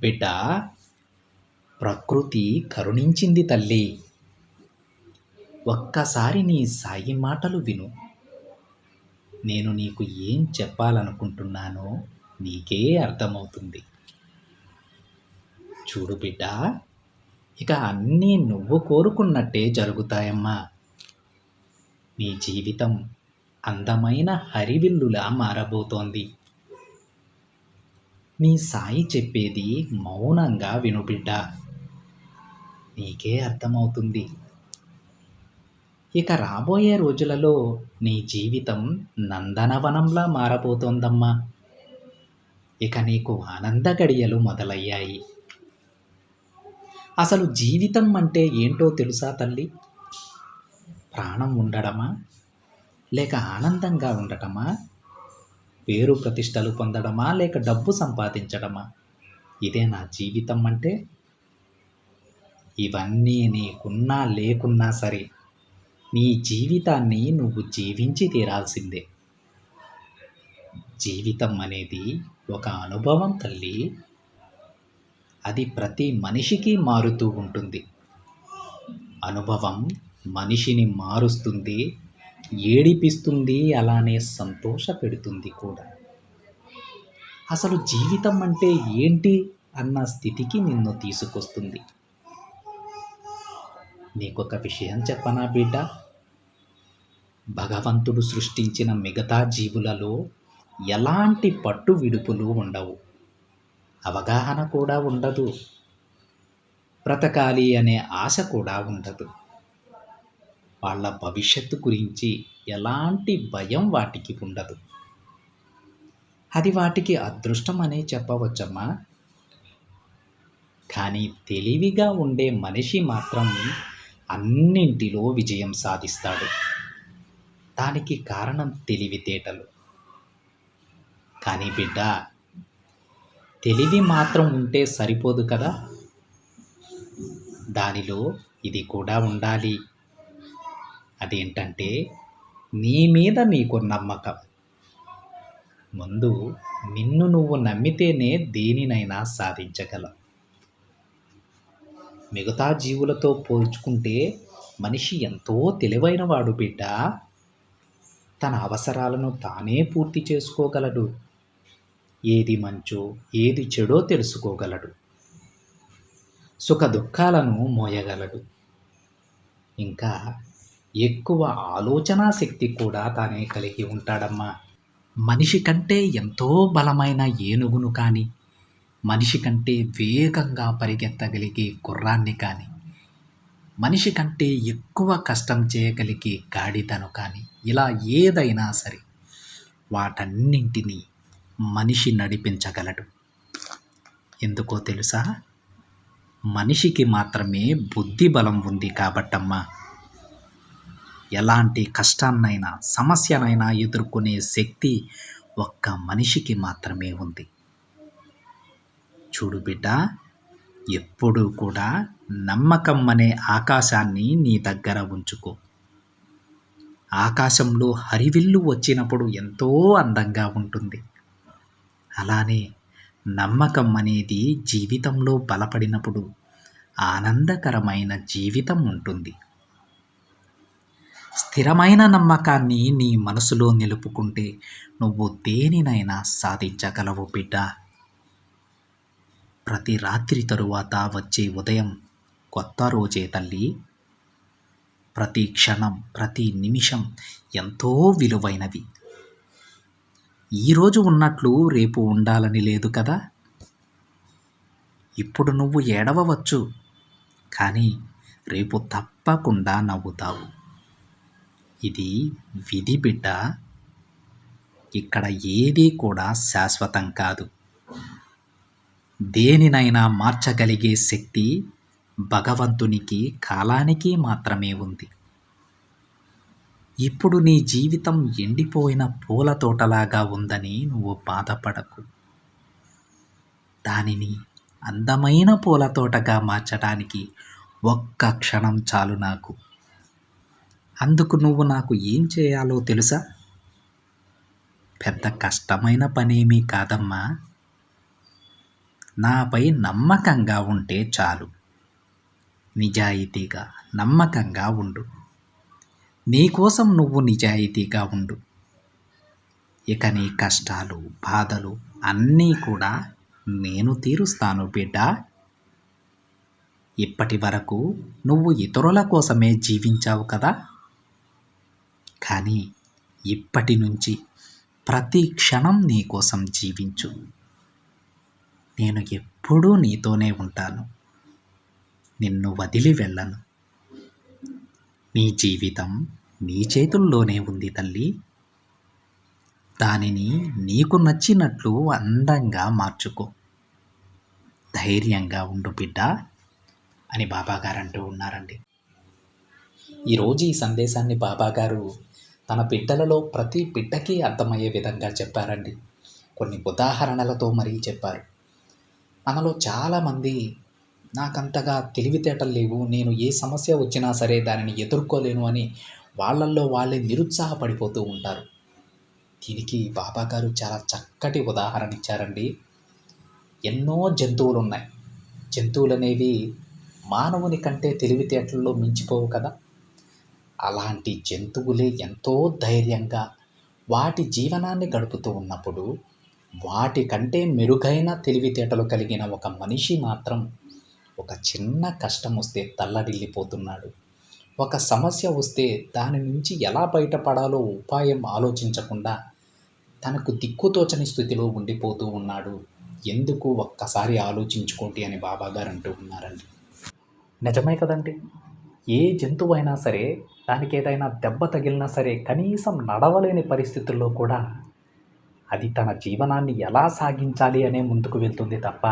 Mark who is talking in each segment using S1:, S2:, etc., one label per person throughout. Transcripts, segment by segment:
S1: బిడ్డ ప్రకృతి కరుణించింది తల్లి. ఒక్కసారి నీ సాయి మాటలు విను. నేను నీకు ఏం చెప్పాలనుకుంటున్నానో నీకే అర్థమవుతుంది. చూడు బిడ్డ ఇక అన్నీ నువ్వు కోరుకున్నట్టే జరుగుతాయమ్మా. నీ జీవితం అందమైన హరివిల్లులా మారబోతోంది. నీ సాయి చెప్పేది మౌనంగా వినుబిడ్డ నీకే అర్థమవుతుంది. ఇక రాబోయే రోజులలో నీ జీవితం నందనవనంలా మారబోతోందమ్మా. ఇక నీకు ఆనంద గడియలు మొదలయ్యాయి. అసలు జీవితం అంటే ఏంటో తెలుసా తల్లి? ప్రాణం ఉండడమా? లేక ఆనందంగా ఉండటమా? పేరు ప్రతిష్టలు పొందడమా లేక డబ్బు సంపాదించడమా? ఇదే నా జీవితం అంటే? ఇవన్నీ నీకున్నా లేకున్నా సరే నీ జీవితాన్ని నువ్వు జీవించి తీరాల్సిందే. జీవితం అనేది ఒక అనుభవం తల్లి. అది ప్రతి మనిషికి మారుతూ ఉంటుంది. అనుభవం మనిషిని మారుస్తుంది. ఏడిపిస్తుంది అలానే సంతోష పెడుతుంది కూడా. అసలు జీవితం అంటే ఏంటి అన్న స్థితికి నిన్ను తీసుకొస్తుంది. నీకొక విషయం చెప్పనా బిడ్డ? భగవంతుడు సృష్టించిన మిగతా జీవులలో ఎలాంటి పట్టు విడుపులు ఉండవు. అవగాహన కూడా ఉండదు. బ్రతకాలి అనే ఆశ కూడా ఉండదు. వాళ్ళ భవిష్యత్తు గురించి ఎలాంటి భయం వాటికి ఉండదు. అది వాటికి అదృష్టం అనే చెప్పవచ్చమ్మా. కానీ తెలివిగా ఉండే మనిషి మాత్రం అన్నింటిలో విజయం సాధిస్తాడు. దానికి కారణం తెలివితేటలు. కానీ బిడ్డ తెలివి మాత్రం ఉంటే సరిపోదు కదా? దానిలో ఇది కూడా ఉండాలి. అదేంటంటే నీ మీద నీకు నమ్మకం. ముందు నిన్ను నువ్వు నమ్మితేనే దేనినైనా సాధించగలవు మిగతా జీవులతో పోల్చుకుంటే మనిషి ఎంతో తెలివైన వాడు బిడ్డ. తన అవసరాలను తానే పూర్తి చేసుకోగలడు. ఏది మంచో ఏది చెడో తెలుసుకోగలడు. సుఖ దుఃఖాలను మోయగలడు. ఇంకా ఎక్కువ ఆలోచనా శక్తి కూడా తానే కలిగి ఉంటాడమ్మా. మనిషి కంటే ఎంతో బలమైన ఏనుగును కానీ మనిషి కంటే వేగంగా పరిగెత్తగలిగే గుర్రాన్ని కానీ మనిషి కంటే ఎక్కువ కష్టం చేయగలిగే గాడిదను కానీ ఇలా ఏదైనా సరే వాటన్నింటినీ మనిషి నడిపించగలడు. ఎందుకో తెలుసా? మనిషికి మాత్రమే బుద్ధి బలం ఉంది కాబట్టమ్మా. ఎలాంటి కష్టాన్నైనా సమస్యనైనా ఎదుర్కొనే శక్తి ఒక్క మనిషికి మాత్రమే ఉంది. చూడు బిడ్డ ఎప్పుడూ కూడా నమ్మకం అనే ఆకాశాన్ని నీ దగ్గర ఉంచుకో. ఆకాశంలో హరివిల్లు వచ్చినప్పుడు ఎంతో అందంగా ఉంటుంది. అలానే నమ్మకం అనేది జీవితంలో బలపడినప్పుడు ఆనందకరమైన జీవితం ఉంటుంది. స్థిరమైన నమ్మకాన్ని నీ మనసులో నిలుపుకుంటే నువ్వు దేనినైనా సాధించగలవు బిడ్డ. ప్రతి రాత్రి తరువాత వచ్చే ఉదయం కొత్త రోజే తల్లి. ప్రతి క్షణం ప్రతి నిమిషం ఎంతో విలువైనవి. ఈరోజు ఉన్నట్లు రేపు ఉండాలని లేదు కదా? ఇప్పుడు నువ్వు ఏడవవచ్చు కానీ రేపు తప్పకుండా నవ్వుతావు. ఇది విధి బిడ్డ. ఇక్కడ ఏదీ కూడా శాశ్వతం కాదు. దేనినైనా మార్చగలిగే శక్తి భగవంతునికి కాలానికి మాత్రమే ఉంది. ఇప్పుడు నీ జీవితం ఎండిపోయిన పూల తోటలాగా ఉందని నువ్వు బాధపడకు. దానిని అందమైన పూల తోటగా మార్చడానికి ఒక్క క్షణం చాలు నాకు. అందుకు నువ్వు నాకు ఏం చేయాలో తెలుసా? పెద్ద కష్టమైన పనేమీ కాదమ్మా. నాపై నమ్మకంగా ఉంటే చాలు. నిజాయితీగా నమ్మకంగా ఉండు. నీకోసం నువ్వు నిజాయితీగా ఉండు. ఇక నీ కష్టాలు బాధలు అన్నీ కూడా నేను తీరుస్తాను బిడ్డ. ఇప్పటి వరకు నువ్వు ఇతరుల కోసమే జీవించావు కదా? కానీ ఇప్పటి నుంచి ప్రతి క్షణం నీ కోసం జీవించు. నేను ఎప్పుడూ నీతోనే ఉంటాను. నిన్ను వదిలి వెళ్ళను. నీ జీవితం నీ చేతుల్లోనే ఉంది తల్లి. దానిని నీకు నచ్చినట్లు అందంగా మార్చుకో. ధైర్యంగా ఉండు బిడ్డ అని బాబాగారు అంటూ ఉన్నారండి. ఈరోజు ఈ సందేశాన్ని బాబాగారు తన బిడ్డలలో ప్రతి బిడ్డకి అర్థమయ్యే విధంగా చెప్పారండి. కొన్ని ఉదాహరణలతో మరీ చెప్పారు మనలో చాలామంది నాకంతగా తెలివితేటలు లేవు నేను ఏ సమస్య వచ్చినా సరే దానిని ఎదుర్కోలేను అని వాళ్ళల్లో వాళ్ళే నిరుత్సాహపడిపోతూ ఉంటారు. దీనికి బాబా గారు చాలా చక్కటి ఉదాహరణ ఇచ్చారండి. ఎన్నో జంతువులు ఉన్నాయి జంతువులు అనేవి మానవుని కంటే తెలివితేటల్లో మించిపోవు కదా. అలాంటి జంతువులే ఎంతో ధైర్యంగా వాటి జీవనాన్ని గడుపుతూ ఉన్నప్పుడు వాటి కంటే మెరుగైన తెలివితేటలు కలిగిన ఒక మనిషి మాత్రం ఒక చిన్న కష్టం వస్తే తల్లడిల్లిపోతున్నాడు. ఒక సమస్య వస్తే దాని నుంచి ఎలా బయటపడాలో ఉపాయం ఆలోచించకుండా తనకు దిక్కుతోచని స్థితిలో ఉండిపోతూ ఉన్నాడు. ఎందుకు ఒక్కసారి ఆలోచించుకోండి అని బాబాగారు అంటూ ఉన్నారండి. నిజమే కదండి. ఏ జంతువు అయినా సరే దానికి ఏదైనా దెబ్బ తగిలినా సరే కనీసం నడవలేని పరిస్థితుల్లో కూడా అది తన జీవనాన్ని ఎలా సాగించాలి అనే ముందుకు వెళ్తుంది తప్ప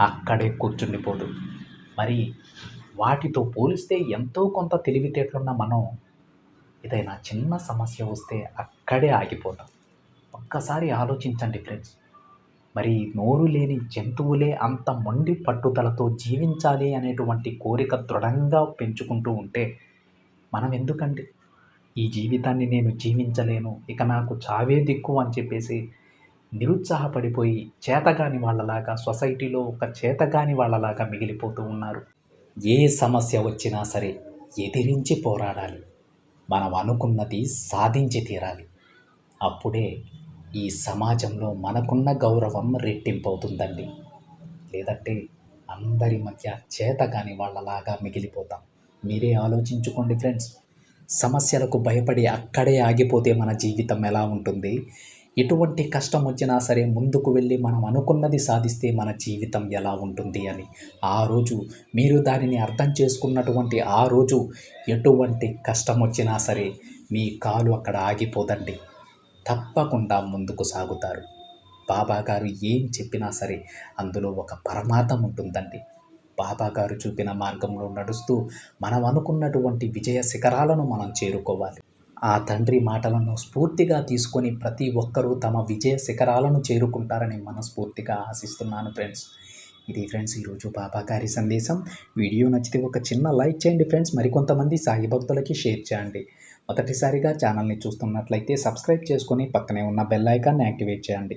S1: అక్కడే కూర్చుండిపోదు. మరి వాటితో పోలిస్తే ఎంతో కొంత తెలివితేటలున్న మనం ఏదైనా చిన్న సమస్య వస్తే అక్కడే ఆగిపోతాం. ఒక్కసారి ఆలోచించండి ఫ్రెండ్స్. మరి నోరు లేని జంతువులే అంత మొండి పట్టుదలతో జీవించాలి అనేటువంటి కోరిక దృఢంగా పెంచుకుంటూ ఉంటే మనం ఎందుకండి ఈ జీవితాన్ని నేను జీవించలేను. ఇక నాకు చావే దిక్కు అని చెప్పేసి నిరుత్సాహపడిపోయి చేతగాని వాళ్ళలాగా సొసైటీలో ఒక చేతగాని వాళ్ళలాగా మిగిలిపోతూ ఉన్నారు. ఏ సమస్య వచ్చినా సరే ఎదిరించి పోరాడాలి. మనం అనుకున్నది సాధించి తీరాలి. అప్పుడే ఈ సమాజంలో మనకున్న గౌరవం రెట్టింపవుతుందండి. లేదంటే అందరి మధ్య చేతగాని వాళ్ళలాగా మిగిలిపోతాం. మీరే ఆలోచించుకోండి ఫ్రెండ్స్. సమస్యలకు భయపడి అక్కడే ఆగిపోతే మన జీవితం ఎలా ఉంటుంది? ఎటువంటి కష్టం వచ్చినా సరే ముందుకు వెళ్ళి మనం అనుకున్నది సాధిస్తే మన జీవితం ఎలా ఉంటుంది అని. ఆ రోజు మీరు దానిని అర్థం చేసుకున్నటువంటి ఆ రోజు ఎటువంటి కష్టం వచ్చినా సరే మీ కాలు అక్కడ ఆగిపోదండి. తప్పకుండా ముందుకు సాగుతారు. బాబా గారు ఏం చెప్పినా సరే అందులో ఒక పరమార్థం ఉంటుందండి. బాబా గారు చూపిన మార్గంలో నడుస్తూ మనం అనుకున్నటువంటి విజయ శిఖరాలను మనం చేరుకోవాలి. ఆ తండ్రి మాటలను స్ఫూర్తిగా తీసుకొని ప్రతి ఒక్కరూ తమ విజయ శిఖరాలను చేరుకుంటారని మనస్ఫూర్తిగా ఆశిస్తున్నాను ఫ్రెండ్స్. ఇది ఫ్రెండ్స్ ఈరోజు బాబా గారి సందేశం. వీడియో నచ్చితే ఒక చిన్న లైక్ చేయండి ఫ్రెండ్స్. మరికొంతమంది సాయి భక్తులకి షేర్ చేయండి. మొదటిసారిగా ఛానల్ని చూస్తున్నట్లయితే సబ్స్క్రైబ్ చేసుకొని పక్కనే ఉన్న బెల్ ఐకాన్ని యాక్టివేట్ చేయండి.